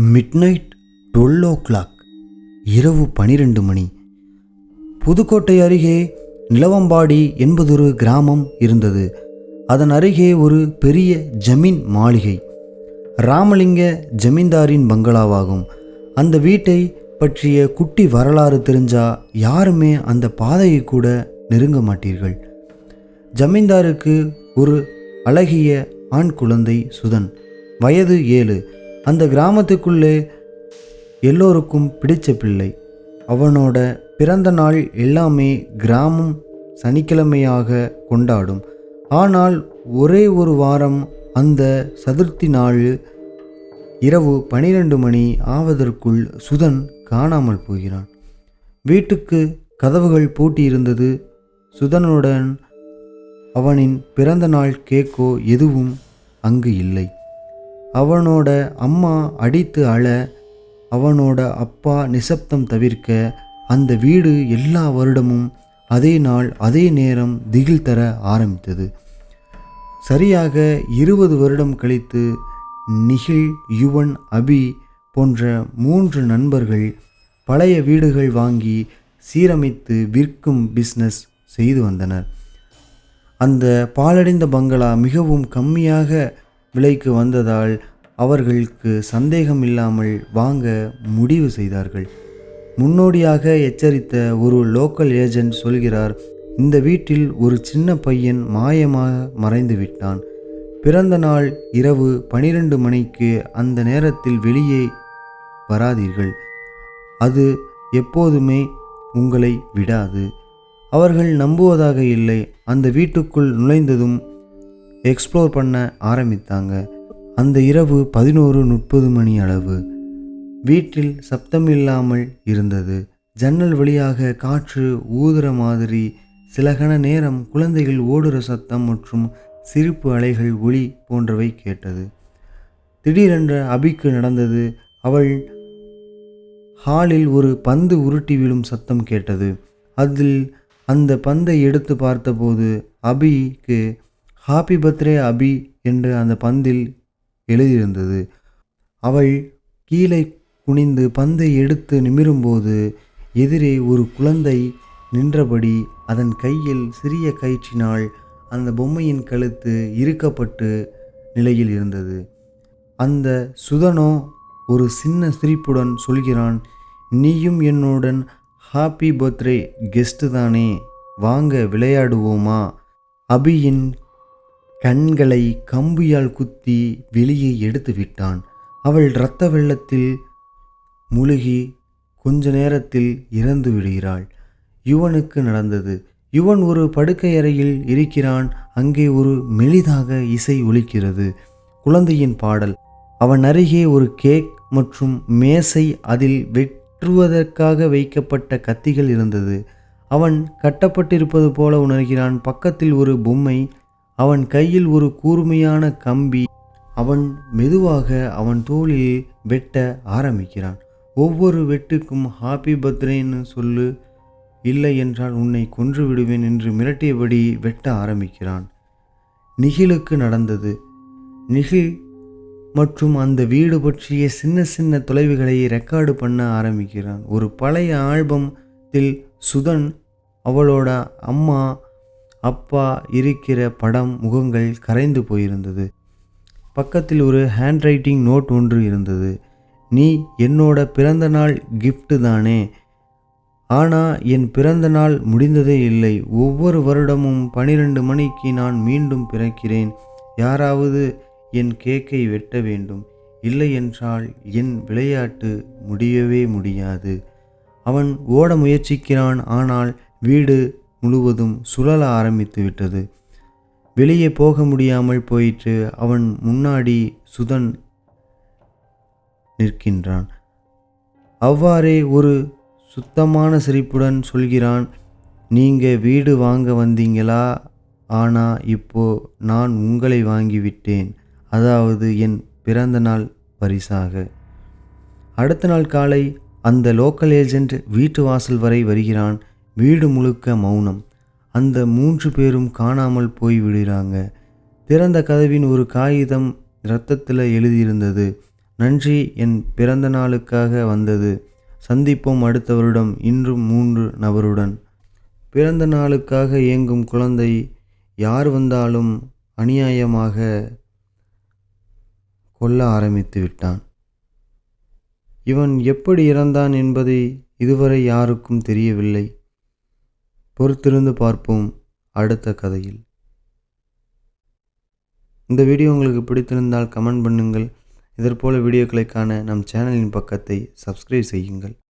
Midnight twelve ஓ clock இரவு பனிரெண்டு மணி. புதுக்கோட்டை அருகே நிலவம்பாடி என்பதொரு கிராமம் இருந்தது. அதன் அருகே ஒரு பெரிய ஜமீன் மாளிகை. ராமலிங்க ஜமீன்தாரின் பங்களாவாகும். அந்த வீட்டை பற்றிய குட்டி வரலாறு தெரிஞ்சா யாருமே அந்த பாதையை கூட நெருங்க மாட்டீர்கள். ஜமீன்தாருக்கு ஒரு அழகிய ஆண் குழந்தை சுதன். வயது ஏழு. அந்த கிராமத்துக்குள்ளே எல்லோருக்கும் பிடிச்ச பிள்ளை. அவனோட பிறந்த நாள் எல்லாமே கிராமம் சனிக்கிழமையாக கொண்டாடும். ஆனால் ஒரே ஒரு வாரம் அந்த சதுர்த்தி நாள் இரவு பனிரெண்டு மணி ஆவதற்குள் சுதன் காணாமல் போகிறான். வீட்டுக்கு கதவுகள் பூட்டியிருந்தது. சுதனுடன் அவனின் பிறந்த நாள் கேக்கோ எதுவும் அங்கு இல்லை. அவனோட அம்மா அடித்து அழ அவனோட அப்பா நிசப்தம் தவிர்க்க அந்த வீடு எல்லா வருடமும் அதே நாள் அதே நேரம் திகில் தர ஆரம்பித்தது. சரியாக இருபது வருடம் கழித்து நிகில் யுவன் அபி போன்ற மூன்று நண்பர்கள் பழைய வீடுகள் வாங்கி சீரமைத்து விற்கும் பிஸ்னஸ் செய்து வந்தனர். அந்த பாலடைந்த பங்களா மிகவும் கம்மியாக விலைக்கு வந்ததால் அவர்களுக்கு சந்தேகம் இல்லாமல் வாங்க முடிவு செய்தார்கள். முன்னோடியாக எச்சரித்த ஒரு லோக்கல் ஏஜென்ட் சொல்கிறார் இந்த வீட்டில் ஒரு சின்ன பையன் மாயமாக மறைந்து விட்டான். பிறந்த நாள் இரவு பனிரெண்டு மணிக்கு அந்த நேரத்தில் வெளியே வராதீர்கள். அது எப்போதுமே உங்களை விடாது. அவர்கள் நம்புவதாக இல்லை. அந்த வீட்டுக்குள் நுழைந்ததும் எக்ஸ்ப்ளோர் பண்ண ஆரம்பித்தாங்க. அந்த இரவு பதினோரு முப்பது மணி அளவு. வீட்டில் சப்தம் இல்லாமல் இருந்தது. ஜன்னல் வழியாக காற்று ஊதுற மாதிரி சில கண நேரம் குழந்தைகள் ஓடுற சத்தம் மற்றும் சிரிப்பு அலைகள் ஒளி போன்றவை கேட்டது. திடீரென்ற அபிக்கு நடந்தது. அவள் ஹாலில் ஒரு பந்து உருட்டி விழும் சத்தம் கேட்டது. அதில் அந்த பந்தை எடுத்து பார்த்தபோது அபிக்கு ஹாப்பி பர்த்டே அபி என்று அந்த பந்தில் எழுதியிருந்தது. அவள் கீழே குனிந்து பந்தை எடுத்து நிமிரும்போது எதிரே ஒரு குழந்தை நின்றபடி அதன் கையில் சிறிய கயிற்றினால் அந்த பொம்மையின் கழுத்து இறுக்கப்பட்டு நிலையில் இருந்தது. அந்த சுதனோ ஒரு சின்ன சிரிப்புடன் சொல்கிறான் நீயும் என்னுடன் ஹாப்பி பர்த்டே கெஸ்ட்டு தானே வாங்க விளையாடுவோமா? அபியின் கண்களை கம்பியால் குத்தி வெளியே எடுத்து விட்டான். அவள் இரத்த வெள்ளத்தில் முழுகி கொஞ்ச நேரத்தில் இறந்து விடுகிறாள். யுவனுக்கு நடந்தது. யுவன் ஒரு படுக்கை அறையில் இருக்கிறான். அங்கே ஒரு மெலிதாக இசை ஒலிக்கிறது. குழந்தையின் பாடல். அவன் அருகே ஒரு கேக் மற்றும் மேசை அதில் வெற்றுவதற்காக வைக்கப்பட்ட கத்திகள் இருந்தது. அவன் கட்டப்பட்டிருப்பது போல உணர்கிறான். பக்கத்தில் ஒரு பொம்மை அவன் கையில் ஒரு கூர்மையான கம்பி அவன் மெதுவாக அவன் தோளில் வெட்ட ஆரம்பிக்கிறான். ஒவ்வொரு வெட்டுக்கும் ஹாப்பி பர்த்டேன்னு சொல்லு இல்லை என்றால் உன்னை கொன்று விடுவேன் என்று மிரட்டியபடி வெட்ட ஆரம்பிக்கிறான். நிகிலுக்கு நடந்தது. நிகில் மற்றும் அந்த வீடு பற்றிய சின்ன சின்ன தொலைவுகளை ரெக்கார்டு பண்ண ஆரம்பிக்கிறான். ஒரு பழைய ஆல்பத்தில் சுதன் அவளோட அம்மா அப்பா இருக்கிற படம் முகங்கள் கரைந்து போயிருந்தது. பக்கத்தில் ஒரு ஹேண்ட் ரைட்டிங் நோட் ஒன்று இருந்தது. நீ என்னோட பிறந்த நாள் கிஃப்ட்டு தானே. ஆனால் என் பிறந்த நாள் முடிந்ததே இல்லை. ஒவ்வொரு வருடமும் பனிரெண்டு மணிக்கு நான் மீண்டும் பிறக்கிறேன். யாராவது என் கேக்கை வெட்ட வேண்டும். இல்லை என்றால் என் விளையாட்டு முடியவே முடியாது. அவன் ஓட முயற்சிக்கிறான். ஆனால் வீடு முழுவதும் சுழல ஆரம்பித்து விட்டது. வெளியே போக முடியாமல் போயிற்று. அவன் முன்னாடி சுதன் நிற்கின்றான். அவ்வாறே ஒரு சுத்தமான சிரிப்புடன் சொல்கிறான் நீங்கள் வீடு வாங்க வந்தீங்களா? ஆனால் இப்போ நான் உங்களை வாங்கிவிட்டேன். அதாவது என் பிறந்த நாள் பரிசாக. அடுத்த நாள் காலை அந்த லோக்கல் ஏஜெண்ட் வீட்டு வாசல் வரை வருகிறான். வீடு முழுக்க மௌனம். அந்த மூன்று பேரும் காணாமல் போய் விடுறாங்க திறந்த கதவின் ஒரு காகிதம் இரத்தத்தில் எழுதியிருந்தது. நன்றி என் பிறந்த நாளுக்காக வந்தது. சந்திப்போம் அடுத்த வருடம் இன்றும் மூன்று நபருடன். பிறந்த நாளுக்காக இயங்கும் குழந்தை யார் வந்தாலும் அநியாயமாக கொல்ல ஆரம்பித்து விட்டான். இவன் எப்படி இறந்தான் என்பதை இதுவரை யாருக்கும் தெரியவில்லை. பொறுத்திருந்து பார்ப்போம் அடுத்த கதையில். இந்த வீடியோ உங்களுக்கு பிடித்திருந்தால் கமெண்ட் பண்ணுங்கள். இதற்போல வீடியோக்களை காண நம் சேனலின் பக்கத்தை சப்ஸ்கிரைப் செய்யுங்கள்.